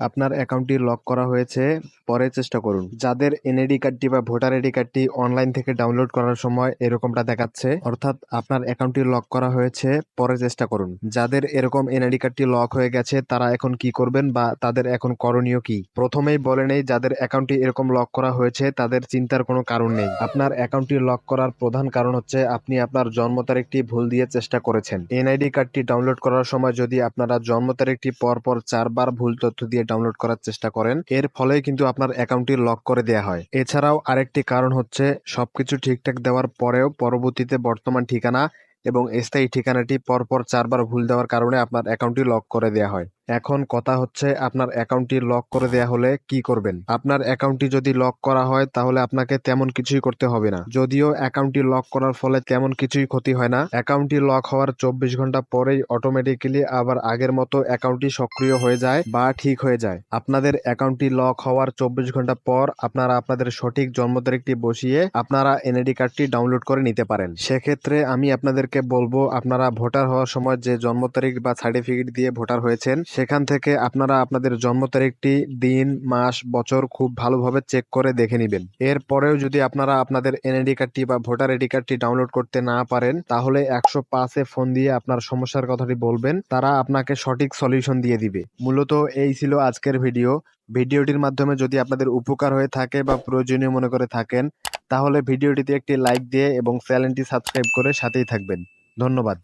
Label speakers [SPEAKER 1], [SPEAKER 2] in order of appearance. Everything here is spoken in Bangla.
[SPEAKER 1] আপনার অ্যাকাউন্টটি লক করা হয়েছে, পরে চেষ্টা করুন। যাদের এনআইডি কার্ডটি বা ভোটার আইডি কার্ডটি অনলাইন থেকে ডাউনলোড করার সময় এরকমটা দেখাচ্ছে, অর্থাৎ আপনার অ্যাকাউন্টটি লক করা হয়েছে, পরে চেষ্টা করুন। যাদের এরকম এনআইডি কার্ডটি লক হয়ে গেছে, তারা এখন কি করবেন বা তাদের এখন করণীয় কি? প্রথমেই বলে নেই, যাদের অ্যাকাউন্টটি এরকম লক করা হয়েছে, তাদের চিন্তার কোনো কারণ নেই। আপনার অ্যাকাউন্টটি লক করার প্রধান কারণ হচ্ছে, আপনি আপনার জন্ম তারিখটি ভুল দিয়ে চেষ্টা করেছেন। এনআইডি কার্ডটি ডাউনলোড করার সময় যদি আপনারা জন্ম তারিখটি পরপর চারবার ভুল তথ্য দিয়ে ডাউনলোড করার চেষ্টা করেন। এর ফলে কিন্তু আপনার অ্যাকাউন্টটি লক করে দেওয়া হয়। এছাড়াও আরেকটি কারণ হচ্ছে, সবকিছু ঠিকঠাক দেওয়ার পরেও পরবর্তীতে বর্তমান ঠিকানা এবং স্থায়ী ঠিকানাটি পরপর চারবার ভুল দেওয়ার কারণে আপনার অ্যাকাউন্টটি লক করে দেওয়া হয়। এখন কথা হচ্ছে আপনার অ্যাকাউন্টটি লক করে দেওয়া হলে কি করবেন? আপনার অ্যাকাউন্টটি যদি লক করা হয় তাহলে আপনাকে তেমন কিছুই করতে হবে না। যদিও অ্যাকাউন্টটি লক করার ফলে তেমন কিছুই ক্ষতি হয় না। অ্যাকাউন্টটি লক হওয়ার চব্বিশ ঘণ্টা পরেই অটোমেটিক্যালি আবার আগের মতো অ্যাকাউন্টটি সক্রিয় হয়ে যায় বা ঠিক হয়ে যায়। আপনাদের অ্যাকাউন্টটি লক হওয়ার চব্বিশ ঘণ্টা পর আপনারা আপনাদের সঠিক জন্ম তারিখটি বসিয়ে আপনারা এনআইডি কার্ডটি ডাউনলোড করে নিতে পারেন। সেক্ষেত্রে আমি আপনাদেরকে বলব, আপনারা ভোটার হওয়ার সময় যে জন্ম তারিখ বা সার্টিফিকেট দিয়ে ভোটার হয়েছেন সেখান থেকে আপনারা আপনাদের জন্ম তারিখটি, দিন, মাস, বছর খুব ভালোভাবে চেক করে দেখে নেবেন। এরপরেও যদি আপনারা আপনাদের এনআইডি কার্ডটি বা ভোটার আইডি কার্ডটি ডাউনলোড করতে না পারেন, তাহলে একশো পাঁচে ফোন দিয়ে আপনার সমস্যার কথাটি বলবেন। তারা আপনাকে সঠিক সলিউশন দিয়ে দিবে। মূলত এই ছিল আজকের ভিডিও ভিডিওটির মাধ্যমে যদি আপনাদের উপকার হয়ে থাকে বা প্রয়োজনীয় মনে করে থাকেন, তাহলে ভিডিওটিতে একটি লাইক দিয়ে এবং চ্যানেলটি সাবস্ক্রাইব করে সাথেই থাকবেন। ধন্যবাদ।